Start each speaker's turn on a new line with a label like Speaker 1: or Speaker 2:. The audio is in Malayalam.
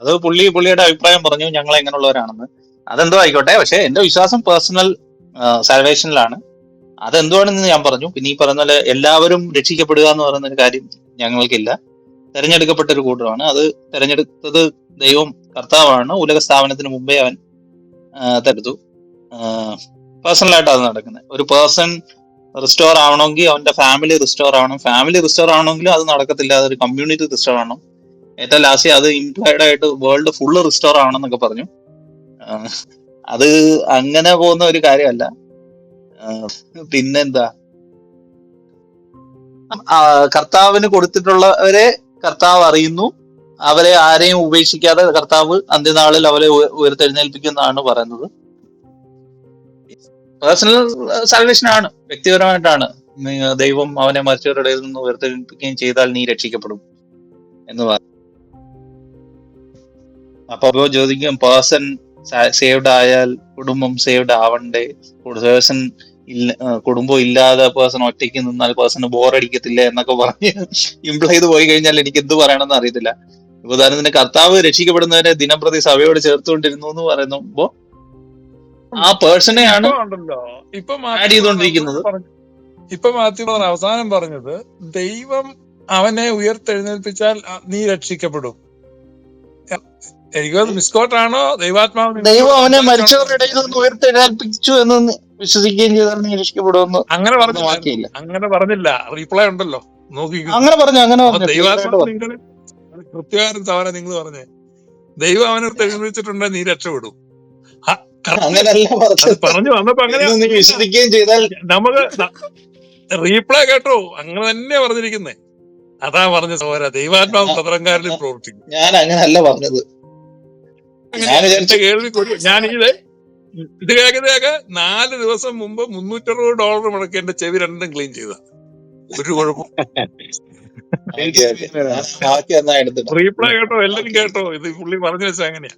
Speaker 1: അത് പുള്ളി പുള്ളിയുടെ അഭിപ്രായം പറഞ്ഞു ഞങ്ങൾ എങ്ങനെയുള്ളവരാണെന്ന്. അതെന്തോ ആയിക്കോട്ടെ പക്ഷെ എന്റെ വിശ്വാസം പേഴ്സണൽ സാൽവേഷനിലാണ് അതെന്തുവാണെന്ന് ഞാൻ പറഞ്ഞു. പിന്നെ ഈ പറഞ്ഞ പോലെ എല്ലാവരും രക്ഷിക്കപ്പെടുക എന്ന് പറയുന്ന ഒരു കാര്യം ഞങ്ങൾക്കില്ല. തെരഞ്ഞെടുക്കപ്പെട്ട ഒരു കൂട്ടമാണ് അത് തെരഞ്ഞെടുത്തത് ദൈവം കർത്താവാണ്. ഉലക സ്ഥാപനത്തിന് മുമ്പേ അവൻ തരുത്തു പേഴ്സണലായിട്ടാണ് പേഴ്സണലായിട്ട് അത് നടക്കുന്നത് ഒരു പേഴ്സൺ റിസ്റ്റോർ ആവണമെങ്കിൽ അവന്റെ ഫാമിലി റിസ്റ്റോർ ആവണം. ഫാമിലി റിസ്റ്റോർ ആവണമെങ്കിലും അത് നടക്കത്തില്ല. അതൊരു കമ്മ്യൂണിറ്റി റിസ്റ്റോർ ആവണം. ഏറ്റവും ലാസ്റ്റ് അത് ഇംപ്ലൈഡ് ആയിട്ട് വേൾഡ് ഫുള്ള് റിസ്റ്റോർ ആണെന്നൊക്കെ പറഞ്ഞു. അത് അങ്ങനെ പോകുന്ന ഒരു കാര്യമല്ല. പിന്നെന്താ? കർത്താവിന് കൊടുത്തിട്ടുള്ളവരെ കർത്താവ് അറിയുന്നു. അവരെ ആരെയും ഉപേക്ഷിക്കാതെ കർത്താവ് അന്ത്യനാളിൽ അവരെ ഉയ- ഉയർത്തെഴുന്നേൽപ്പിക്കുന്നതാണ് പറയുന്നത്. പേഴ്സണൽ സാൽവേഷൻ ആണ് വ്യക്തിപരമായിട്ടാണ്. ദൈവം അവനെ മരിച്ചവരുടെ ഇടയിൽ നിന്ന് ഉയർത്തെഴുന്നേൽപ്പിക്കുകയും ചെയ്താൽ നീ രക്ഷിക്കപ്പെടും എന്ന് പറഞ്ഞു അപ്പൊ അപ്പോ ചോദിക്കും പേഴ്സൺ സേവ്ഡ് ആയാൽ കുടുംബം സേവ്ഡ് ആവണ്ടേ? പേഴ്സൺ ഇല്ല കുടുംബം ഇല്ലാതെ പേഴ്സൺ ഒറ്റയ്ക്ക് നിന്നാൽ പേഴ്സണ് ബോറടിക്കത്തില്ല എന്നൊക്കെ പറഞ്ഞ് ഇംപ്ലൈ ചെയ്ത് പോയി കഴിഞ്ഞാൽ എനിക്ക് എന്ത് പറയണമെന്ന് അറിയത്തില്ല. ഉദാഹരണത്തിന് കർത്താവ് രക്ഷിക്കപ്പെടുന്നവരെ ദിനംപ്രതി സഭയോട് ചേർത്തുകൊണ്ടിരുന്നു എന്ന് പറയുമ്പോ ആ പേഴ്സണെയാണ് ആഡ് ചെയ്തുകൊണ്ടിരിക്കുന്നത്.
Speaker 2: ഇപ്പൊ മാത്യു അവസാനം പറഞ്ഞത് ദൈവം അവനെ ഉയർത്തെഴുന്നേൽപ്പിച്ചാൽ നീ രക്ഷിക്കപ്പെടും. എനിക്കത് മിസ്കോട്ടാണോ? ദൈവാത്മാവ്
Speaker 1: ദൈവം അവനെ മരിച്ചവരുടെ ഇടയിൽ നിന്ന് ഉയർത്തെഴുന്നേൽപ്പിച്ചു എന്ന് വിശ്വസിക്കുകയും ചെയ്താൽ നീ
Speaker 2: അങ്ങനെ
Speaker 1: പറഞ്ഞ
Speaker 2: പറഞ്ഞില്ല. അങ്ങനെ പറഞ്ഞില്ല. റീപ്ലൈ ഉണ്ടല്ലോ. നോക്കി
Speaker 1: അങ്ങനെ പറഞ്ഞു അങ്ങനെ
Speaker 2: ദൈവാത്മാവ് കൃത്യകാരൻ തവണ നിങ്ങൾ പറഞ്ഞേ. ദൈവം അവനെ തെളിവിച്ചിട്ടുണ്ട് നീ രക്ഷപ്പെടും. പറഞ്ഞു വന്നപ്പോ അങ്ങനെ
Speaker 1: വിശ്വസിക്കുകയും ചെയ്താൽ
Speaker 2: നമുക്ക് റീപ്ലൈ കേട്ടോ. അങ്ങനെ തന്നെ പറഞ്ഞിരിക്കുന്നേ. അതാ പറഞ്ഞ സഹോദര ദൈവാത്മാവ് പത്രക്കാരിൽ പ്രവർത്തിക്കും.
Speaker 1: ഞാൻ അങ്ങനല്ല പറഞ്ഞത്. ഞാൻ
Speaker 2: കേൾവി ഞാൻ ഇത് കേൾക്കുന്നതൊക്കെ നാല് ദിവസം മുമ്പ് മുന്നൂറ്ററുപത് ഡോളർ മുടക്കി എന്റെ ചെവി രണ്ടും ക്ലീൻ ചെയ്ത. ഒരു കുഴപ്പം റീപ്ലൈ കേട്ടോ എല്ലാരും കേട്ടോ. ഇത് പുള്ളി പറഞ്ഞു വെച്ചാ അങ്ങനെയാ.